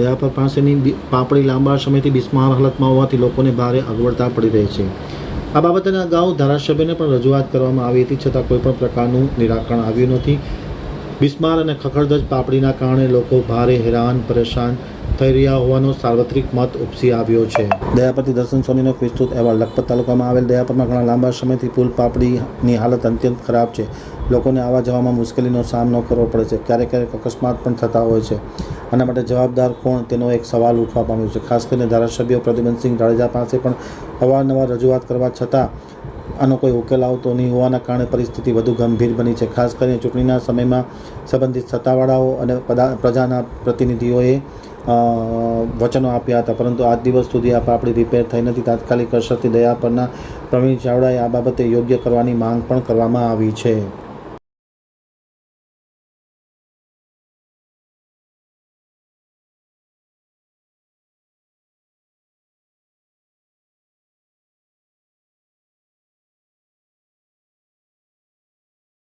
દયાપર પાસેની પાપડી લાંબા સમયથી બિસ્માર હાલતમાં હોવાથી લોકોને ભારે અગવડતા પડી રહી છે. આ બાબતે અગાઉ ધારાસભ્યને પણ રજૂઆત કરવામાં આવી હતી, છતાં કોઈપણ પ્રકારનું નિરાકરણ આવ્યું નથી. બિસ્માર અને ખખડધજ પાપડીના કારણે લોકો ભારે હેરાન, પરેશાન થઈ રહ્યા હોવાનો સાર્વત્રિક મત ઉપસી આવ્યો છે. દયાપરથી દર્શન સોનીનો વિસ્તૃત અહેવાલ, લખપત તાલુકામાં આવેલ દયાપરમાં ઘણા લાંબા સમયથી પુલ પાપડીની હાલત અત્યંત ખરાબ છે. લોકોને આવવા જવામાં મુશ્કેલીનો સામનો કરવો પડે છે. ક્યારેક ક્યારેક અકસ્માત પણ થતા હોય છે. આના માટે જવાબદાર કોણ તેનો એક સવાલ ઉઠવા પામ્યો છે. ખાસ કરીને ધારાસભ્ય પ્રદ્યુમનસિંહ જાડેજા પાસે પણ અવારનવાર રજૂઆત કરવા છતાં આનો કોઈ ઉકેલ આવતો નહીં હોવાના કારણે પરિસ્થિતિ વધુ ગંભીર બની છે. ખાસ કરીને ચૂંટણીના સમયમાં સંબંધિત સત્તાવાળાઓ અને પ્રજાના પ્રતિનિધિઓએ વચનો આપ્યા હતા. પરંતુ આજ દિવસ સુધી આ પાપડી રિપેર થઈ નથી. તાત્કાલિક અસરથી દયા પરના પ્રવીણ ચાવડાએ આ બાબતે યોગ્ય કરવાની માંગ પણ કરવામાં આવી છે.